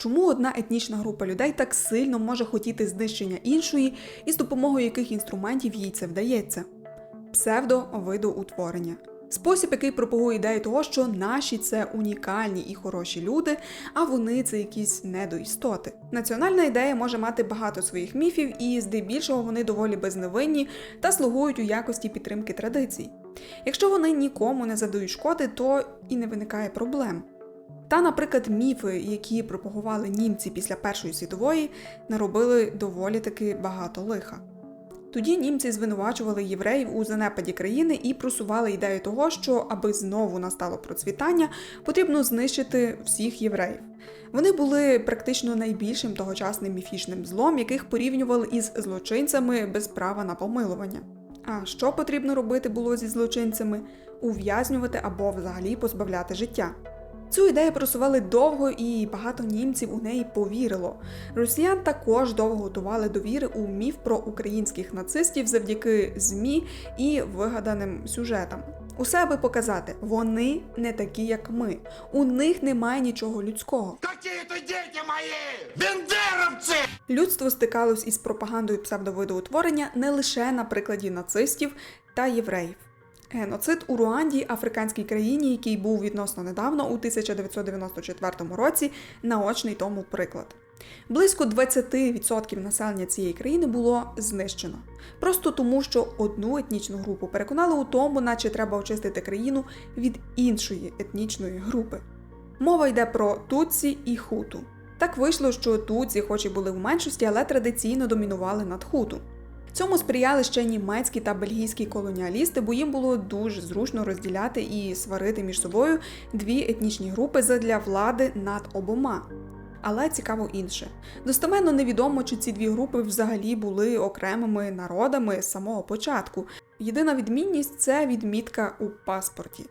Чому одна етнічна група людей так сильно може хотіти знищення іншої, і з допомогою яких інструментів їй це вдається? Псевдовидоутворення. Спосіб, який пропагує ідею того, що наші це унікальні і хороші люди, а вони це якісь недоістоти. Національна ідея може мати багато своїх міфів, і здебільшого вони доволі безневинні та слугують у якості підтримки традицій. Якщо вони нікому не задають шкоди, то і не виникає проблем. Та, наприклад, міфи, які пропагували німці після Першої світової, наробили доволі таки багато лиха. Тоді німці звинувачували євреїв у занепаді країни і просували ідею того, що аби знову настало процвітання, потрібно знищити всіх євреїв. Вони були практично найбільшим тогочасним міфічним злом, яких порівнювали із злочинцями без права на помилування. А що потрібно робити було зі злочинцями? Ув'язнювати або взагалі позбавляти життя. Цю ідею просували довго, і багато німців у неї повірило. Росіян також довго готували до віри у міф про українських нацистів завдяки ЗМІ і вигаданим сюжетам. Усе аби показати, вони не такі, як ми. У них немає нічого людського. Какие-то дети мои! Бендеровцы! Людство стикалось із пропагандою псевдовидоутворення не лише на прикладі нацистів та євреїв. Геноцид у Руанді, африканській країні, який був відносно недавно у 1994 році, наочний тому приклад. Близько 20% населення цієї країни було знищено. Просто тому, що одну етнічну групу переконали у тому, наче треба очистити країну від іншої етнічної групи. Мова йде про Туці і Хуту. Так вийшло, що Туці, хоч і були в меншості, але традиційно домінували над Хуту. Цьому сприяли ще німецькі та бельгійські колоніалісти, бо їм було дуже зручно розділяти і сварити між собою дві етнічні групи задля влади над обома. Але цікаво інше. Достеменно невідомо, чи ці дві групи взагалі були окремими народами з самого початку. Єдина відмінність це відмітка у паспорті.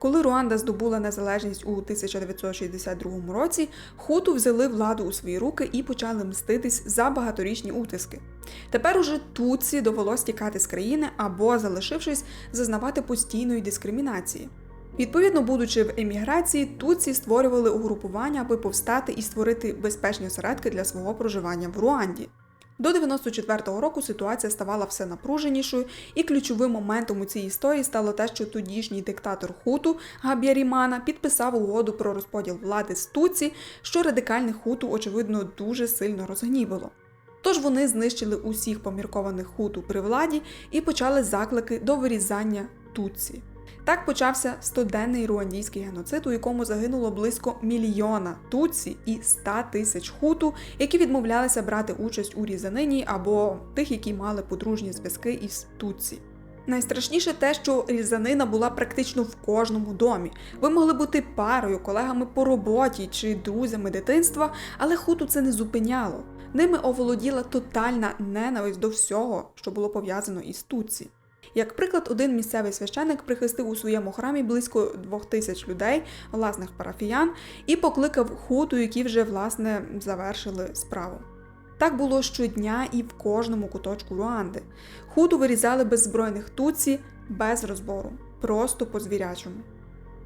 Коли Руанда здобула незалежність у 1962 році, хуту взяли владу у свої руки і почали мститись за багаторічні утиски. Тепер уже Туці довелось тікати з країни або, залишившись, зазнавати постійної дискримінації. Відповідно, будучи в еміграції, Туці створювали угрупування, аби повстати і створити безпечні осередки для свого проживання в Руанді. До 94-го року ситуація ставала все напруженішою, і ключовим моментом у цій історії стало те, що тодішній диктатор Хуту Габ'ярімана підписав угоду про розподіл влади з Туці, що радикальних хуту, очевидно, дуже сильно розгнівало. Тож вони знищили усіх поміркованих хуту при владі і почали заклики до вирізання Туці. Так почався стоденний руандійський геноцид, у якому загинуло близько мільйона туці і 100 тисяч хуту, які відмовлялися брати участь у різанині або тих, які мали подружні зв'язки із туці. Найстрашніше те, що різанина була практично в кожному домі. Ви могли бути парою, колегами по роботі чи друзями дитинства, але хуту це не зупиняло. Ними оволоділа тотальна ненависть до всього, що було пов'язано із туці. Як приклад, один місцевий священик прихистив у своєму храмі близько двох тисяч людей, власних парафіян, і покликав хуту, які вже власне завершили справу. Так було щодня і в кожному куточку Руанди. Хуту вирізали беззбройних туці без розбору, просто по звірячому.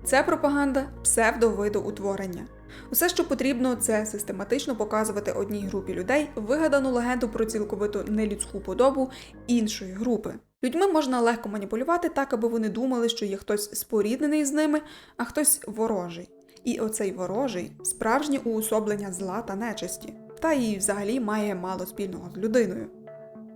Це пропаганда псевдовидоутворення. Усе, що потрібно, це систематично показувати одній групі людей вигадану легенду про цілковито нелюдську подобу іншої групи. Людьми можна легко маніпулювати так, аби вони думали, що є хтось споріднений з ними, а хтось ворожий. І оцей ворожий справжнє уособлення зла та нечисті, та і взагалі має мало спільного з людиною.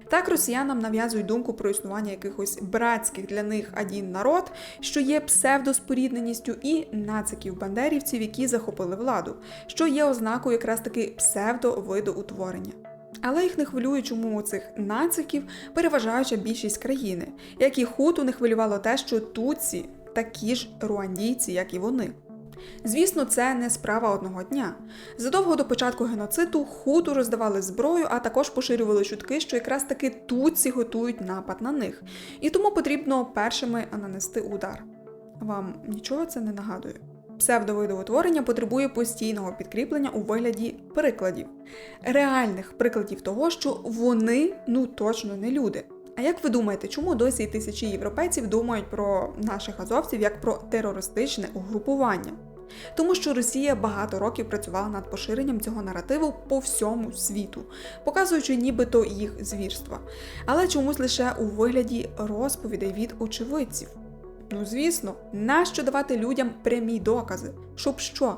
Так росіянам нав'язують думку про існування якихось братських для них один народ, що є псевдоспорідненістю, і нациків-бандерівців, які захопили владу, що є ознакою якраз таки псевдовидоутворення. Але їх не хвилює, чому у цих нациків переважаюча більшість країни, як і хуту не хвилювало те, що туці такі ж руандійці, як і вони. Звісно, це не справа одного дня. Задовго до початку геноциду хуту роздавали зброю, а також поширювали чутки, що якраз таки туці готують напад на них, і тому потрібно першими нанести удар. Вам нічого це не нагадує? Псевдовидоутворення потребує постійного підкріплення у вигляді прикладів, реальних прикладів того, що вони ну точно не люди. А як ви думаєте, чому досі тисячі європейців думають про наших азовців як про терористичне угрупування? Тому що Росія багато років працювала над поширенням цього наративу по всьому світу, показуючи нібито їх звірства, але чомусь лише у вигляді розповідей від очевидців. Ну звісно, нащо давати людям прямі докази? Щоб що?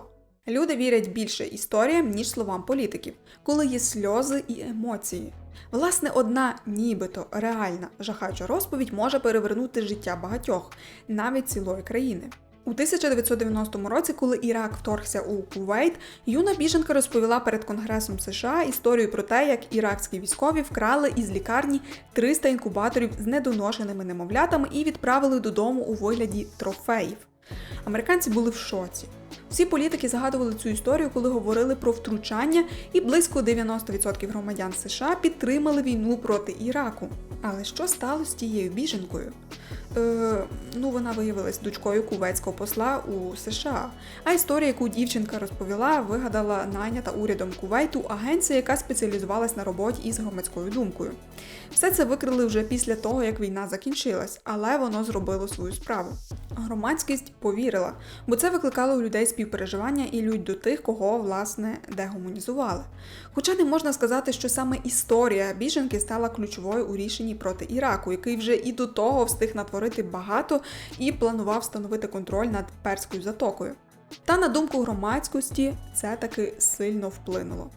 Люди вірять більше історіям, ніж словам політиків, коли є сльози і емоції. Власне, одна нібито реальна жахаюча розповідь може перевернути життя багатьох, навіть цілої країни. У 1990 році, коли Ірак вторгся у Кувейт, юна біженка розповіла перед Конгресом США історію про те, як іракські військові вкрали із лікарні 300 інкубаторів з недоношеними немовлятами і відправили додому у вигляді трофеїв. Американці були в шоці. Всі політики згадували цю історію, коли говорили про втручання, і близько 90% громадян США підтримали війну проти Іраку. Але що сталося з тією біженкою? Е, ну, вона виявилась дочкою кувецького посла у США. А історія, яку дівчинка розповіла, вигадала найнята урядом Кувейту агенція, яка спеціалізувалась на роботі із громадською думкою. Все це викрили вже після того, як війна закінчилась, але воно зробило свою справу. Громадськість повірила, бо це викликало у людей співпереживання і лють до тих, кого власне дегуманізували. Хоча не можна сказати, що саме історія біженки стала ключовою у рішенні проти Іраку, який вже і до того встиг натворити багато і планував встановити контроль над перською затокою. Та на думку громадськості це таки сильно вплинуло.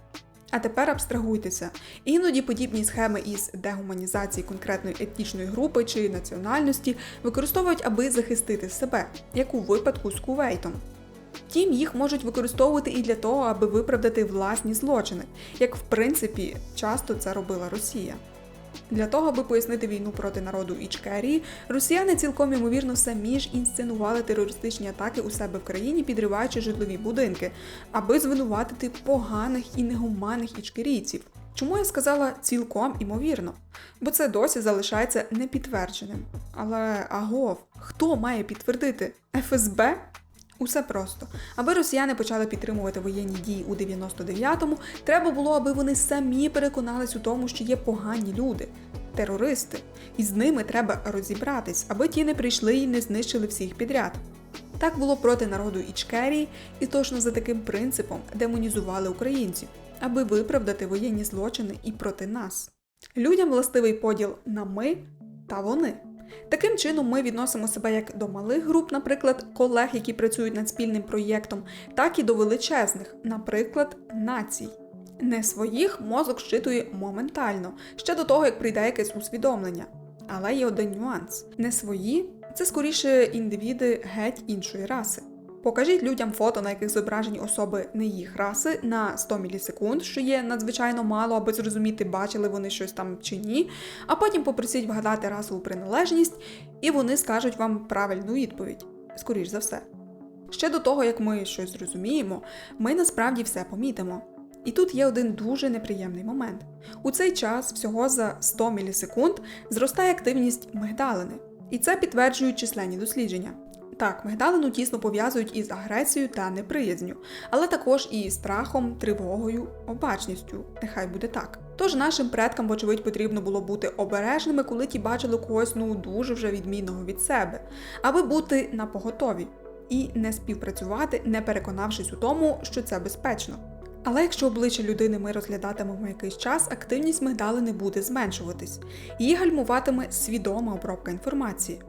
А тепер абстрагуйтеся. Іноді подібні схеми із дегуманізації конкретної етнічної групи чи національності використовують, аби захистити себе, як у випадку з Кувейтом. Втім, їх можуть використовувати і для того, аби виправдати власні злочини, як в принципі часто це робила Росія. Для того, аби пояснити війну проти народу Ічкерії, росіяни цілком ймовірно самі ж інсценували терористичні атаки у себе в країні, підриваючи житлові будинки, аби звинуватити поганих і негуманних ічкерійців. Чому я сказала цілком імовірно? Бо це досі залишається непідтвердженим. Але агов, хто має підтвердити? ФСБ? Усе просто. Аби росіяни почали підтримувати воєнні дії у 99-му, треба було, аби вони самі переконались у тому, що є погані люди, терористи, і з ними треба розібратись, аби ті не прийшли і не знищили всіх підряд. Так було проти народу Ічкерії, і точно за таким принципом демонізували українців, аби виправдати воєнні злочини і проти нас. Людям властивий поділ на ми та вони. Таким чином, ми відносимо себе як до малих груп, наприклад, колег, які працюють над спільним проєктом, так і до величезних, наприклад, націй. Не своїх мозок щитує моментально, ще до того, як прийде якесь усвідомлення. Але є один нюанс: не свої це скоріше індивіди геть іншої раси. Покажіть людям фото, на яких зображені особи не їх раси на 100 мілісекунд, що є надзвичайно мало, аби зрозуміти, бачили вони щось там чи ні. А потім попросіть вгадати расову приналежність, і вони скажуть вам правильну відповідь, скоріш за все. Ще до того, як ми щось зрозуміємо, ми насправді все помітимо. І тут є один дуже неприємний момент. У цей час, всього за 100 мілісекунд, зростає активність мигдалини. І це підтверджують численні дослідження. Так, мигдалину тісно пов'язують із агресією та неприязню, але також і страхом, тривогою, обачністю. Нехай буде так. Тож нашим предкам, вочевидь, потрібно було бути обережними, коли ті бачили когось ну дуже вже відмінного від себе, аби бути на поготові і не співпрацювати, не переконавшись у тому, що це безпечно. Але якщо обличчя людини ми розглядатимемо якийсь час, активність мигдалини буде зменшуватись. Її гальмуватиме свідома обробка інформації.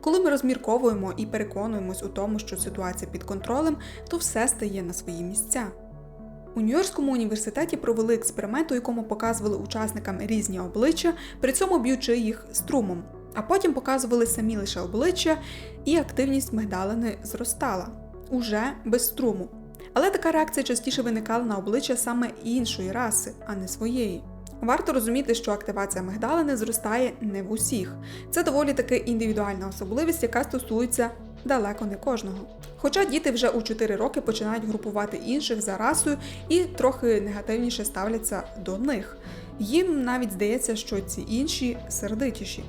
Коли ми розмірковуємо і переконуємось у тому, що ситуація під контролем, то все стає на свої місця. У Нью-Йоркському університеті провели експеримент, у якому показували учасникам різні обличчя, при цьому б'ючи їх струмом, а потім показували самі лише обличчя, і активність мигдалини зростала уже без струму. Але така реакція частіше виникала на обличчя саме іншої раси, а не своєї. Варто розуміти, що активація мигдалини зростає не в усіх. Це доволі таки індивідуальна особливість, яка стосується далеко не кожного. Хоча діти вже у 4 роки починають групувати інших за расою і трохи негативніше ставляться до них. Їм навіть здається, що ці інші сердитіші.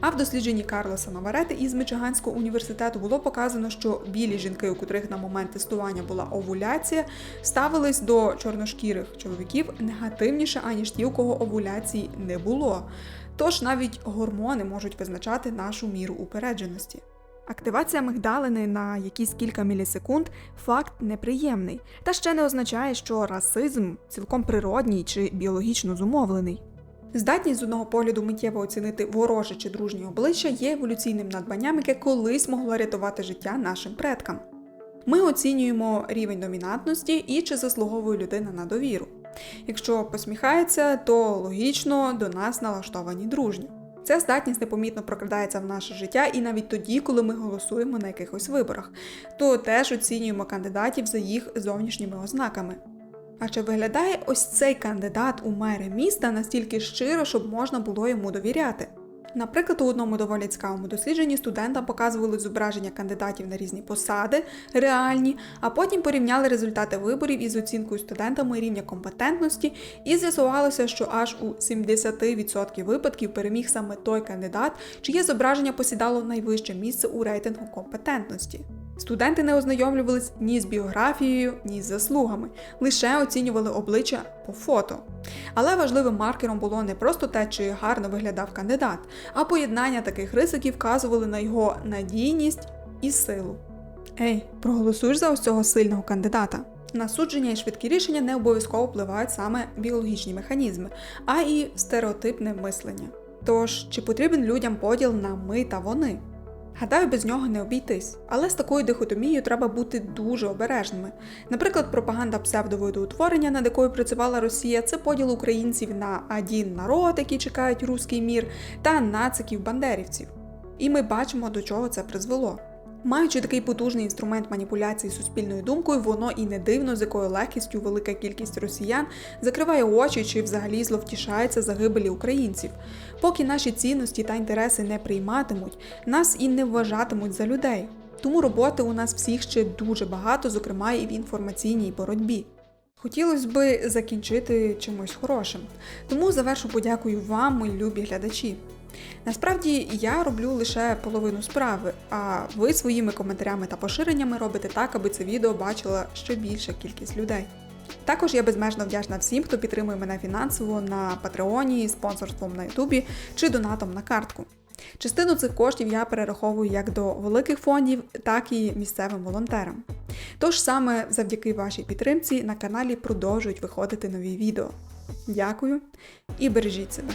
А в дослідженні Карлоса Наварети із Мичиганського університету було показано, що білі жінки, у котрих на момент тестування була овуляція, ставились до чорношкірих чоловіків негативніше, аніж ті, у кого овуляції не було. Тож навіть гормони можуть визначати нашу міру упередженості. Активація мигдалини на якісь кілька мілісекунд факт неприємний, та ще не означає, що расизм цілком природній чи біологічно зумовлений. Здатність з одного погляду миттєво оцінити вороже чи дружнє обличчя є еволюційним надбанням, яке колись могло рятувати життя нашим предкам. Ми оцінюємо рівень домінантності і чи заслуговує людина на довіру. Якщо посміхається, то логічно до нас налаштовані дружньо. Ця здатність непомітно прокрадається в наше життя і навіть тоді, коли ми голосуємо на якихось виборах, то теж оцінюємо кандидатів за їх зовнішніми ознаками. А чи виглядає ось цей кандидат у мери міста настільки щиро, щоб можна було йому довіряти? Наприклад, у одному доволі цікавому дослідженні студентам показували зображення кандидатів на різні посади, реальні, а потім порівняли результати виборів із оцінкою студентами рівня компетентності, і з'ясувалося, що аж у 70% випадків переміг саме той кандидат, чиє зображення посідало найвище місце у рейтингу компетентності. Студенти не ознайомлювались ні з біографією, ні з заслугами, лише оцінювали обличчя по фото. Але важливим маркером було не просто те, чи гарно виглядав кандидат, а поєднання таких рис, вказували на його надійність і силу. Ей, проголосуєш за ось цього сильного кандидата. На судження і швидкі рішення не обов'язково впливають саме біологічні механізми, а і стереотипне мислення. Тож, чи потрібен людям поділ на ми та вони? Гадаю, без нього не обійтись, але з такою дихотомією треба бути дуже обережними. Наприклад, пропаганда псевдовидоутворення, над якою працювала Росія, це поділ українців на один народ, які чекають руський мір, та нациків-бандерівців. І ми бачимо, до чого це призвело. Маючи такий потужний інструмент маніпуляції суспільною думкою, воно і не дивно, з якою легкістю велика кількість росіян закриває очі чи взагалі зловтішається загибелі українців. Поки наші цінності та інтереси не прийматимуть, нас і не вважатимуть за людей. Тому роботи у нас всіх ще дуже багато, зокрема і в інформаційній боротьбі. Хотілося би закінчити чимось хорошим, тому завершу подякую вам, мої любі глядачі. Насправді я роблю лише половину справи, а ви своїми коментарями та поширеннями робите так, аби це відео бачила ще більша кількість людей. Також я безмежно вдячна всім, хто підтримує мене фінансово на Патреоні, спонсорством на Ютубі чи донатом на картку. Частину цих коштів я перераховую як до великих фондів, так і місцевим волонтерам. Тож саме завдяки вашій підтримці на каналі продовжують виходити нові відео. Дякую і бережіть себе!